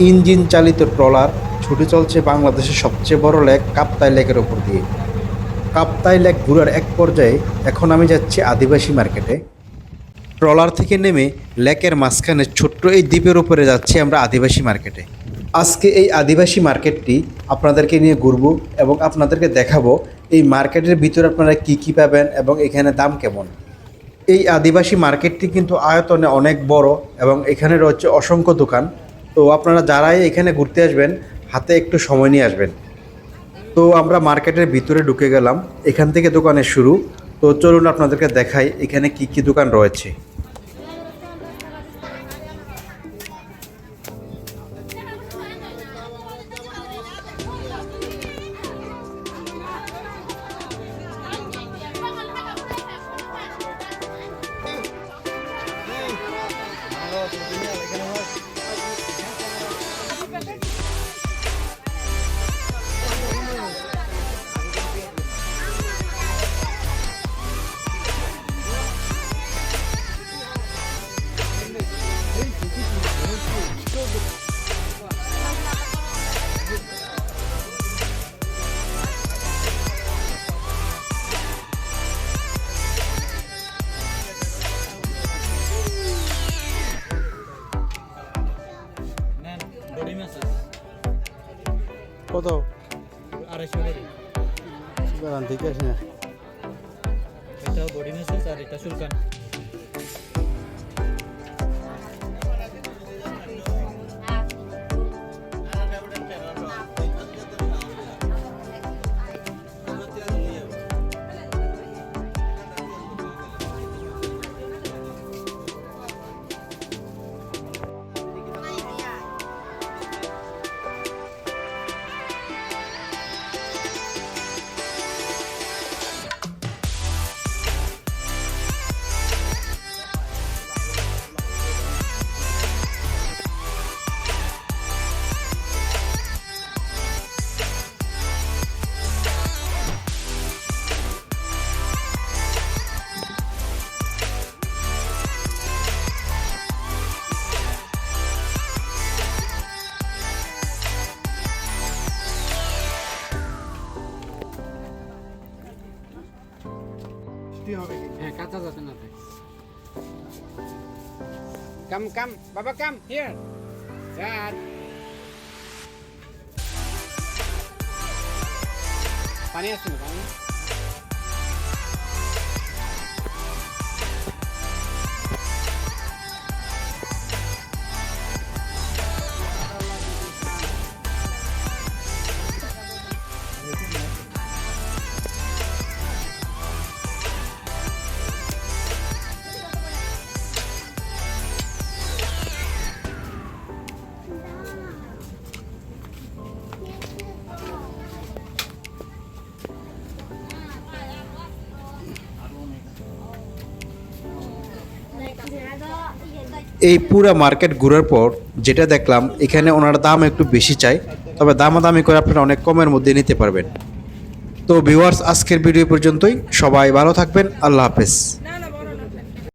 Engine চালিত trawler ছুটে চলছে বাংলাদেশের সবচেয়ে বড় লেক কাপ্তাই লেকের ওপর দিয়ে। কাপ্তাই লেক ঘুরার এক পর্যায়ে এখন আমি যাচ্ছি আদিবাসী মার্কেটে। ট্রলার থেকে নেমে লেকের মাঝখানে ছোট্ট এই দ্বীপের উপরে যাচ্ছি আমরা আদিবাসী মার্কেটে। আজকে এই আদিবাসী মার্কেটটি আপনাদেরকে নিয়ে ঘুরবো এবং আপনাদেরকে দেখাবো এই মার্কেটের ভিতরে আপনারা কি কি পাবেন এবং এখানে দাম কেমন। এই আদিবাসী মার্কেটটি কিন্তু আয়তনে অনেক বড় এবং এখানে রয়েছে অসংখ্য দোকান। তো আপনারা যারাই এখানে ঘুরতে আসবেন, হাতে একটু সময় নিয়ে আসবেন। তো আমরা মার্কেটের ভিতরে ঢুকে গেলাম, এখান থেকে দোকানের শুরু। তো চলুন আপনাদেরকে দেখাই এখানে কি কি দোকান রয়েছে। কত? আড়াইশো করে ঠিক আছে। না এটা বডি মেসেজ আর এটা সুলকান হ্যাঁ কাঁচা যাতে না থাকে কাম কাম, বাবা, কাম হিয়ার ড্যাড পানি আছে না, পানি? এই পুরো মার্কেট ঘুরার পর যেটা দেখলাম, এখানে ওনার দাম একটু বেশি চাই তবে দামাদামি করে আপনারা অনেক কমের মধ্যে নিতে পারবেন। তো ভিউয়ার্স আজকের ভিডিও পর্যন্তই। সবাই ভালো থাকবেন। আল্লাহ হাফেজ।